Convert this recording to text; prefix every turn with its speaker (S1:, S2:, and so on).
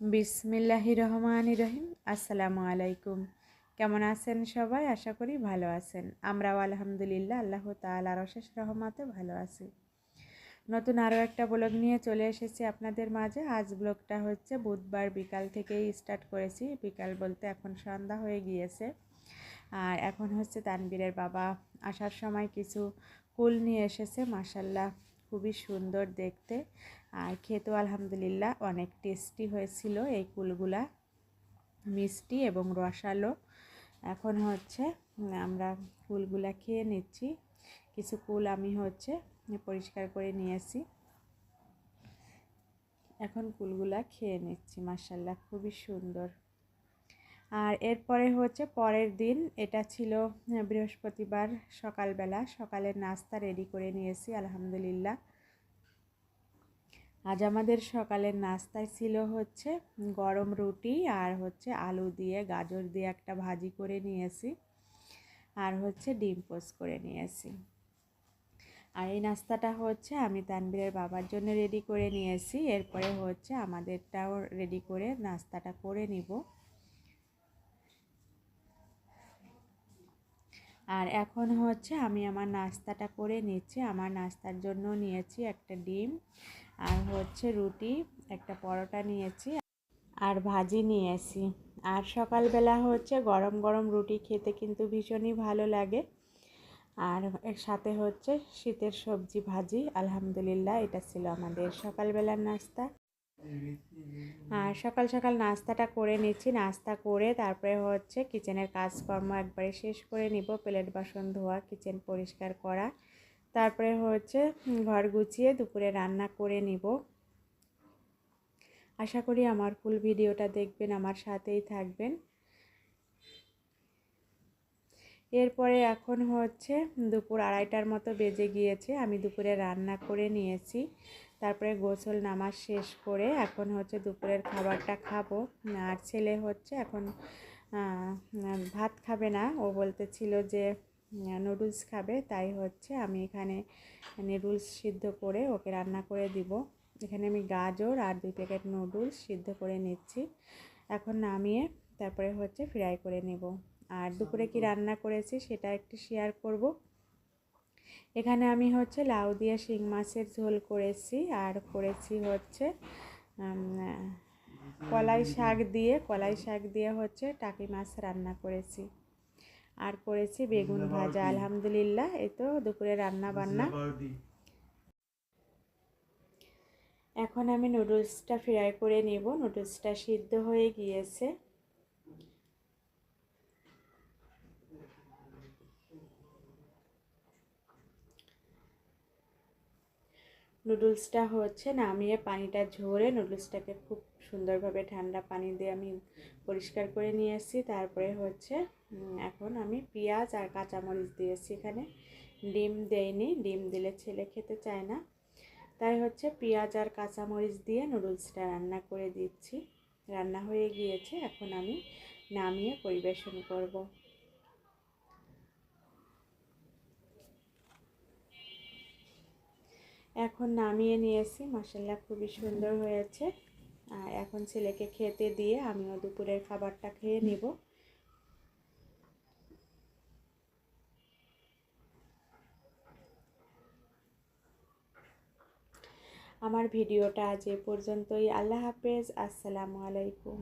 S1: বিসমিল্লাহি রহমান রহিম আসসালামু আলাইকুম কেমন আছেন সবাই? আশা করি ভালো আছেন। আমরাও আলহামদুলিল্লাহ আল্লাহ তালার অশেষ রহমাতে ভালো আছি। নতুন আরও একটা ব্লগ নিয়ে চলে এসেছি আপনাদের মাঝে। আজ ব্লগটা হচ্ছে বুধবার বিকাল থেকেই স্টার্ট করেছি। বিকাল বলতে এখন সন্ধ্যা হয়ে গিয়েছে। আর এখন হচ্ছে তানবীরের বাবা আসার সময় কিছু কুল নিয়ে এসেছে। মাসাল্লাহ খুবই সুন্দর দেখতে। আর খেতেও আলহামদুলিল্লাহ অনেক টেস্টি হয়েছিল এই কুলগুলা। মিষ্টি এবং রসালো। এখন হচ্ছে আমরা কুলগুলা খেয়ে নিচ্ছি। কিছু কুল আমি হচ্ছে পরিষ্কার করে নিয়েছি। এখন কুলগুলা খেয়ে নিচ্ছি মার্শাল্লাহ খুবই সুন্দর। আর এরপরে হচ্ছে পরের দিন, এটা ছিল বৃহস্পতিবার সকালবেলা। সকালের নাস্তা রেডি করে নিয়েছি, আলহামদুলিল্লাহ। আজ আমাদের সকালের নাস্তায় ছিল হচ্ছে গরম রুটি আর হচ্ছে আলু দিয়ে গাজর দিয়ে একটা ভাজি করে নিয়েছি আর হচ্ছে ডিম পোস্ট করে নিয়েছি। আর এই নাস্তাটা হচ্ছে আমি তানবীরের বাবার জন্য রেডি করে নিয়েছি। এরপরে হচ্ছে আমাদেরটাও রেডি করে নাস্তাটা করে নিব। আর এখন হচ্ছে আমি আমার নাস্তাটা করে নিচ্ছি। আমার নাস্তার জন্য নিয়েছি একটা ডিম আর হচ্ছে রুটি, একটা পরোটা নিয়েছি আর ভাজি নিয়েছি। আর সকালবেলা হচ্ছে গরম গরম রুটি খেতে কিন্তু ভীষণই ভালো লাগে। আর এর সাথে হচ্ছে শীতের সবজি ভাজি, আলহামদুলিল্লাহ এটা ছিল আমাদের সকালবেলার নাস্তা। আর সকাল সকাল নাস্তাটা করে নিচ্ছি, নাস্তা করে তারপরে হচ্ছে কিচেনের কাজকর্ম একবারে শেষ করে নিব প্লেট বাসন ধোয়া কিচেন পরিষ্কার করা। তারপরে হচ্ছে ঘর গুছিয়ে দুপুরে রান্না করে নিব। আশা করি আমার ফুল ভিডিওটা দেখবেন, আমার সাথেই থাকবেন। এরপরে এখন হচ্ছে, দুপুর আড়াইটার মতো বেজে গিয়েছে, আমি দুপুরে রান্না করে নিয়েছি। তারপরে গোসল নামাজ শেষ করে এখন হচ্ছে দুপুরের খাবারটা খাব। আর ছেলে হচ্ছে এখন ভাত খাবে না। ও বলতেছিল যে নুডলস খাবে তাই হচ্ছে আমি এখানে নুডলস সিদ্ধ করে ওকে রান্না করে দিব। এখানে আমি গাজর আর দুই প্যাকেট নুডলস সিদ্ধ করে নিচ্ছি। এখন নামিয়ে তারপরে হচ্ছে ফ্রাই করে নেব। আর দুপুরে কি রান্না করেছি সেটা একটু শেয়ার করব। এখানে আমি হচ্ছে লাউ দিয়ে শিং মাছের ঝোল করেছি আর করেছি হচ্ছে কলাই শাক দিয়ে কলাই শাক দিয়ে হচ্ছে টাকি মাছ রান্না করেছি। আর করেছি বেগুন ভাজা আলহামদুলিল্লাহ। এ তো দুপুরে রান্না বান্না। এখন আমি নুডলসটা ফ্রাই করে নেব। নুডলসটা সিদ্ধ হয়ে গিয়েছে। নুডলসটা হচ্ছে নামিয়ে পানিটা ঝরে নুডলসটাকে খুব সুন্দরভাবে ঠান্ডা পানি দিয়ে আমি পরিষ্কার করে নিয়ে এসেছি। তারপরে হচ্ছে এখন আমি পেঁয়াজ আর কাঁচামরিচ দিয়েছি এখানে। ডিম দেয়নি ডিম দিলে ছেলে খেতে চায় না। তাই হচ্ছে পেঁয়াজ আর কাঁচামরিচ দিয়ে নুডলসটা রান্না করে দিচ্ছি। রান্না হয়ে গিয়েছে, এখন আমি নামিয়ে পরিবেশন করব। এখন নামিয়ে নিয়েছি মশলা খুবই সুন্দর হয়েছে। আর এখন ছেলেকে খেতে দিয়ে আমিও দুপুরের খাবারটা খেয়ে নিব। আমার ভিডিওটা আজ এ পর্যন্তই। আল্লাহ হাফেজ, আসসালামু আলাইকুম।